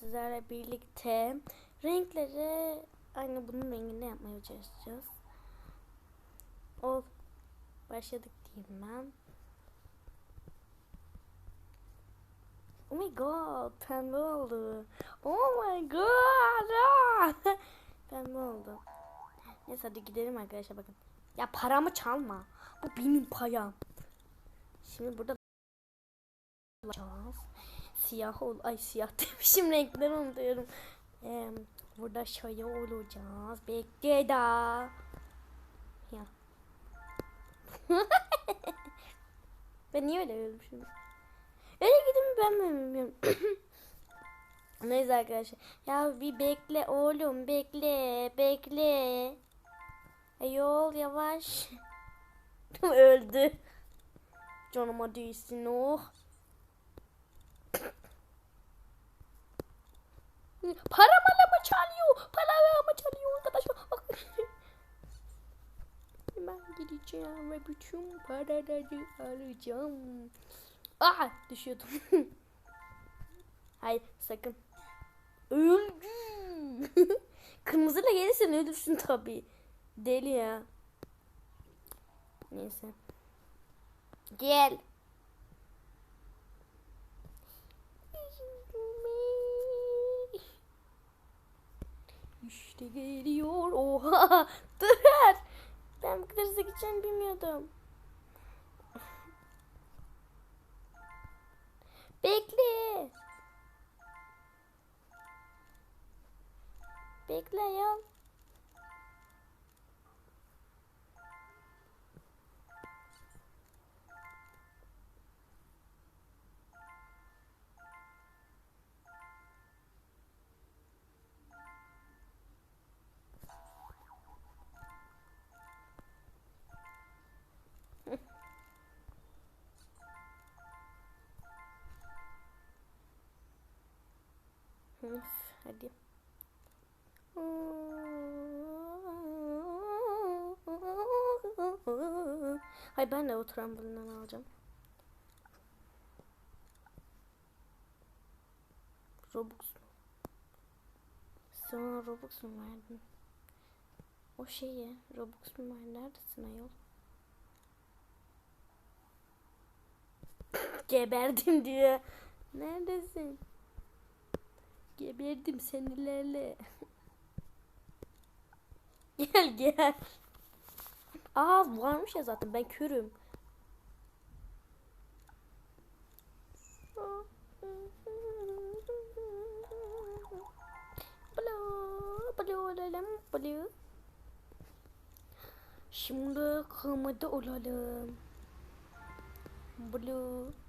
sizlerle birlikte renkleri aynı bunun renginde yapmaya çalışacağız. Ol. Başladık diyeyim ben. Oh my god, pembe oldu. Oh my god. ah! pembe oldu. Neyse hadi gidelim arkadaşlar bakın. Ya paramı çalma. Bu benim payam. Şimdi burada yapacağız. Siyah ol ay siyah demişim renkleri unutuyorum. Ee, burada şöyle olacağız. Bekle da. Ya. ben niye öyle ölmüşüm? Öyle gidin ben mi bilmiyorum. Neyse arkadaşlar. Ya bir bekle oğlum bekle bekle. Yol yavaş. Öldü. Canıma değsin oh. Paramı mı çalıyor? Paramı mı çalıyor arkadaşlar? Ben gideceğim ve bütün paraları alacağım. Aa düşüyordum. Hayır sakın. Öldü. Kırmızıyla gelirsen ölürsün tabi. Deli ya. Neyse. Gel. İşte geliyor. Oha. Dur. Ben bu kadar hızlı gideceğimi bilmiyordum. Bekle. Bekle ya. Hadi. Hay ben de o trambolinden alacağım. Robux mu? Sana Robux mu verdin? O şeyi Robux mu ver? Neredesin ayol? Geberdim diyor. Neredesin? Geberdim senilerle. gel gel. Aa varmış ya zaten ben körüm. Şimdi kırmızı olalım. Blue.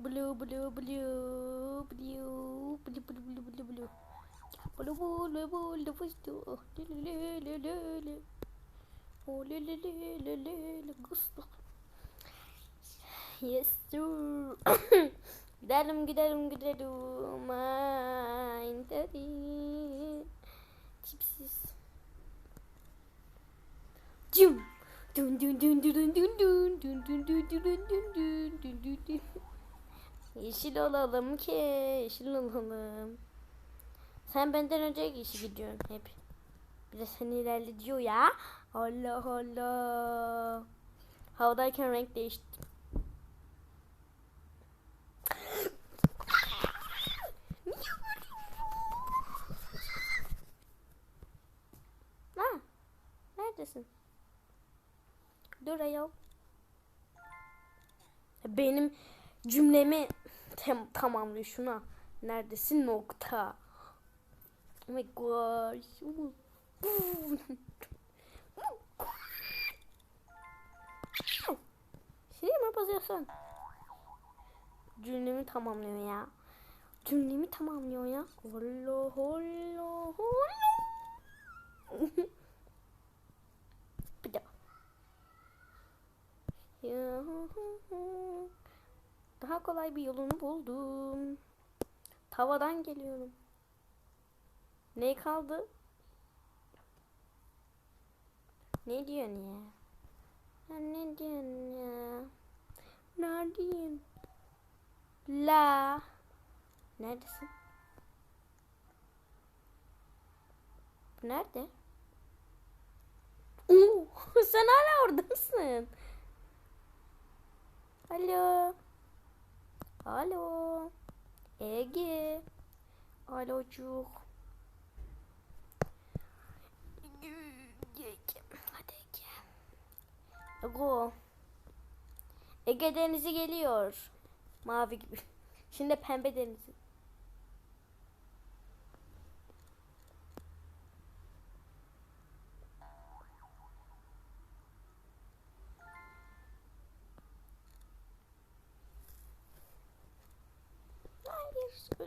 Blue blue blue blue blue blue blue blue blue. Blue blue blue blue le gıstık. Yes sir. gidelim gidelim gidelim. Ay dedi. Tipsiz. Cum. Dun dun dun dun dun dun dun dun dun dun dun dun dun dun dun dun. Yeşil olalım ki yeşil olalım. Sen benden önce yeşil gidiyorsun hep. Bir de seni ilerletiyor ya. Allah Allah. Havadayken renk değişti. Ha, neredesin? Dur ayol. Benim cümlemi tem tamamlıyor şuna. Neredesin nokta? Oh my gosh. Şey mi basıyorsun? Cümlemi tamamlıyor ya. Cümlemi tamamlıyor ya. Allah Allah Allah. Bir daha. Daha kolay bir yolunu buldum. Tavadan geliyorum. Ne kaldı? Ne diyorsun ya? ya ne diyorsun ya? Ne diyorsun? La. Neredesin? Nerede? Oo, sen hala orada mısın? Alo. Alo. Ege. Alocuk. Hadi Ege. Ego. Ege denizi geliyor. Mavi gibi. Şimdi pembe denizi.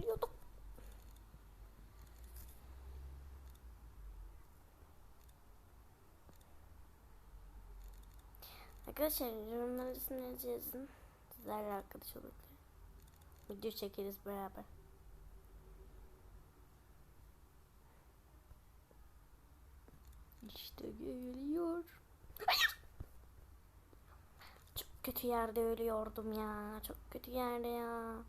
Hayır, ölüyordum. Arkadaşlar yorumlara isimlerinizi yazın. Sizlerle arkadaş olabilir. Video çekeriz beraber. İşte geliyor. Çok kötü yerde ölüyordum ya. Çok kötü yerde ya.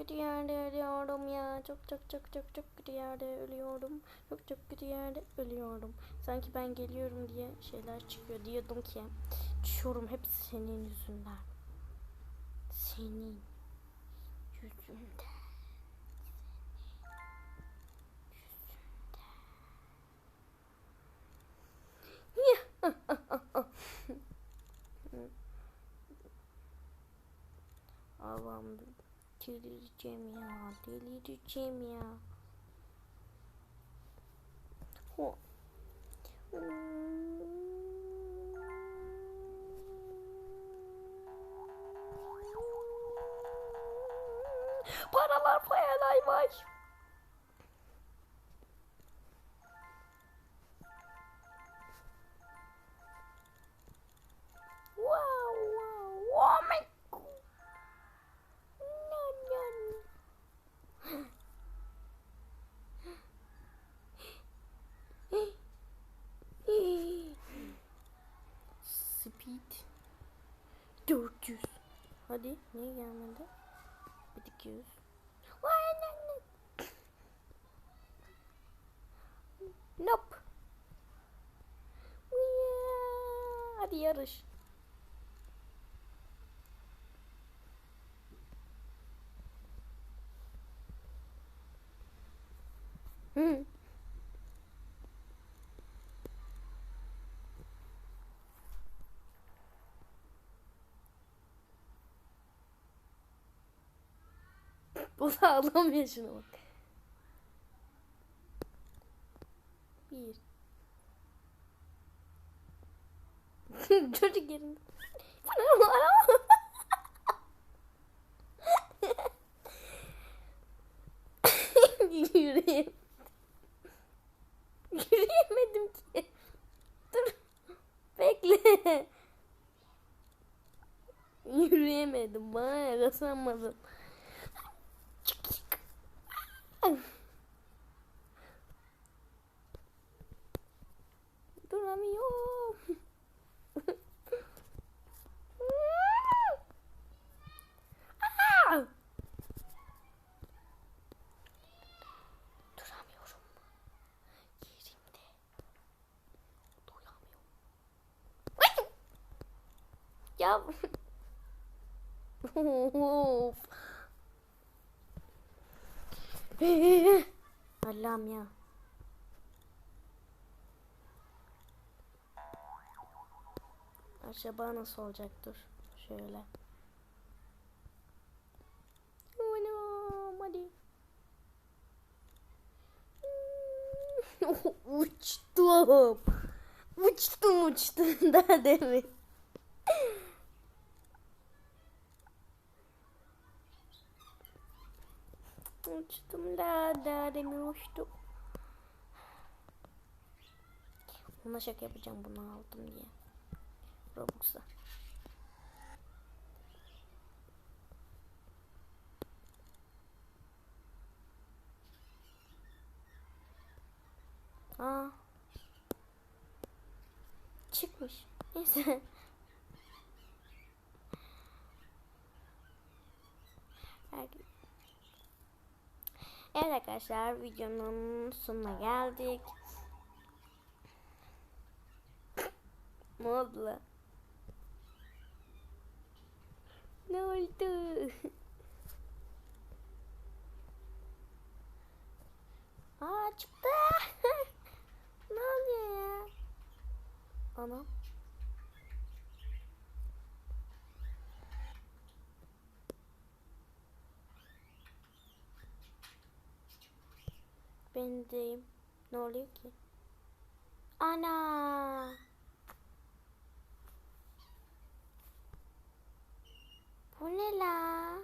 Kötü yerde ölüyordum ya. Çok çok çok çok çok kötü yerde ölüyordum. Çok çok kötü yerde ölüyordum. Sanki ben geliyorum diye şeyler çıkıyor. Diyordum ki düşüyorum hep senin yüzünden. Senin yüzünden. Allah'ım delireceğim ya. Delireceğim ya. Ho. Paralar payalay var. Hadi niye gelmedi? Bir 200. Vay anne. Nope. Hadi yarış. Da ağlamıyor şuna bak. Bir. Çocuk yerinde. Yürüyeyim. Yürüyemedim ki. Dur. Bekle. Yürüyemedim. Bana yakasamadım. Ya. Allah'ım ya. Acaba nasıl olacaktır? Şöyle. Hadi. uçtum. Uçtum uçtum daha demin. Uçtum daha daha demin uçtum. Ona şaka yapacağım bunu aldım diye. Robux'a. Aa. Çıkmış. Neyse. Evet arkadaşlar videonun sonuna geldik. ne? Ne oldu? Aa çıktı. ne oluyor ya? Anam. Ben. Ne oluyor ki? Ana. Bu ne la?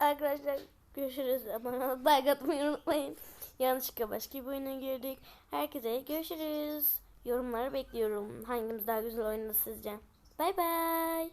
Arkadaşlar görüşürüz. Bana like atmayı unutmayın. Yanlışlıkla başka bir oyuna girdik. Herkese görüşürüz. Yorumları bekliyorum. Hangimiz daha güzel oynadı sizce? Bay bay.